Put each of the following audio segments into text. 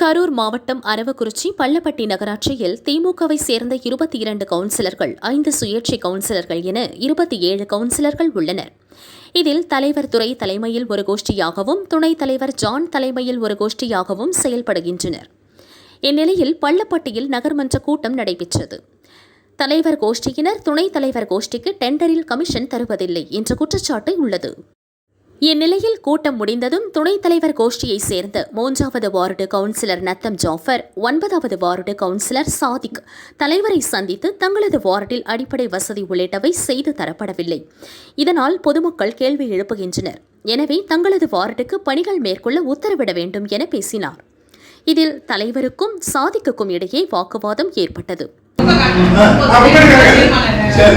கரூர் மாவட்டம் அரவக்குறிச்சி பள்ளப்பட்டி நகராட்சியில் திமுகவை சேர்ந்த இருபத்தி இரண்டு கவுன்சிலர்கள் ஐந்து சுயேட்சை கவுன்சிலர்கள் என இருபத்தி ஏழு கவுன்சிலர்கள் உள்ளனர். இதில் தலைவர் துறை தலைமையில் ஒரு கோஷ்டியாகவும் துணைத் தலைவர் ஜான் தலைமையில் ஒரு கோஷ்டியாகவும் செயல்படுகின்றனர். இந்நிலையில் பள்ளப்பட்டியில் நகர்மன்ற கூட்டம் நடைபெற்றது. தலைவர் கோஷ்டியினர் துணைத் தலைவர் கோஷ்டிக்கு டெண்டரில் கமிஷன் தருவதில்லை என்ற குற்றச்சாட்டு உள்ளது. இந்நிலையில் கூட்டம் முடிந்ததும் துணைத் தலைவர் கோஷ்டியை சேர்ந்த மூன்றாவது வார்டு கவுன்சிலர் நத்தம் ஜாஃபர் ஒன்பதாவது வார்டு கவுன்சிலர் சாதிக் தலைவரை சந்தித்து தங்களது வார்டில் அடிப்படை வசதி உள்ளிட்டவை செய்து தரப்படவில்லை. இதனால் பொதுமக்கள் கேள்வி எழுப்புகின்றனர். எனவே தங்களது வார்டுக்கு பணிகள் மேற்கொள்ள உத்தரவிட வேண்டும் என பேசினார். இதில் தலைவருக்கும் சாதிக்குக்கும் இடையே வாக்குவாதம் ஏற்பட்டது. சரி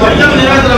நீங்க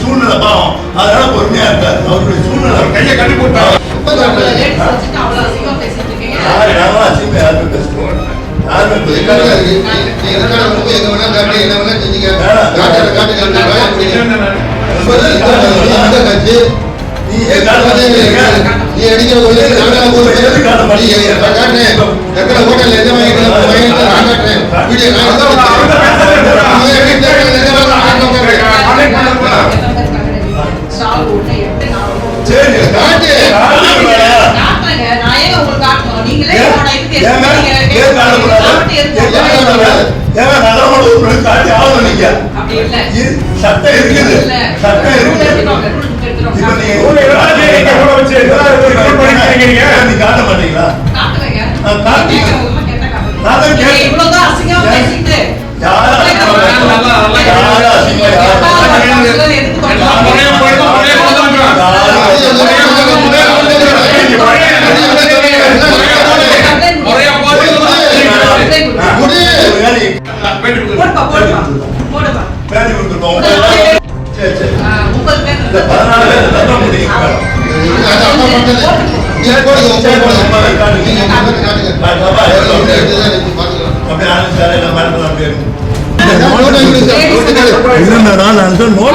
சூழ்நிலை பாவம். அதனால பொறுமையா இருக்காரு. அவருடைய சூழ்நிலை கையை கட்டி போட்டா அவ்வளவு அசிங்கமா பேசிட்டு இருக்கீங்க. யாரு யாரும் அசிங்க யாருமே பேசுவோம் யாருமே பேசுவோம் நீ ஏன் report பண்ணிக்கிறீங்க நீங்க. நீ காட்ட மாட்டீங்களா?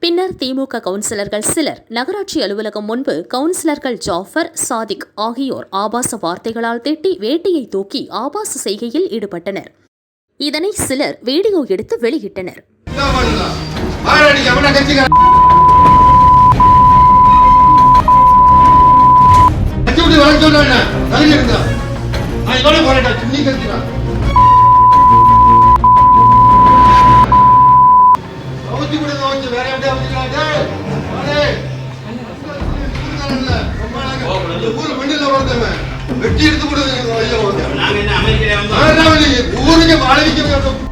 பின்னர் திமுக கவுன்சிலர்கள் சிலர் நகராட்சி அலுவலகம் முன்பு கவுன்சிலர்கள் ஜாஃபர் சாதிக் ஆகியோர் ஆபாச வார்த்தைகளால் திட்டி வேட்டியை தூக்கி ஆபாச செய்கையில் ஈடுபட்டனர். இதனை சிலர் வீடியோ எடுத்து வெளியிட்டனர். வழக்கு ഊറിഞ്ഞ് വാളിവിക്കുന്നുണ്ടോ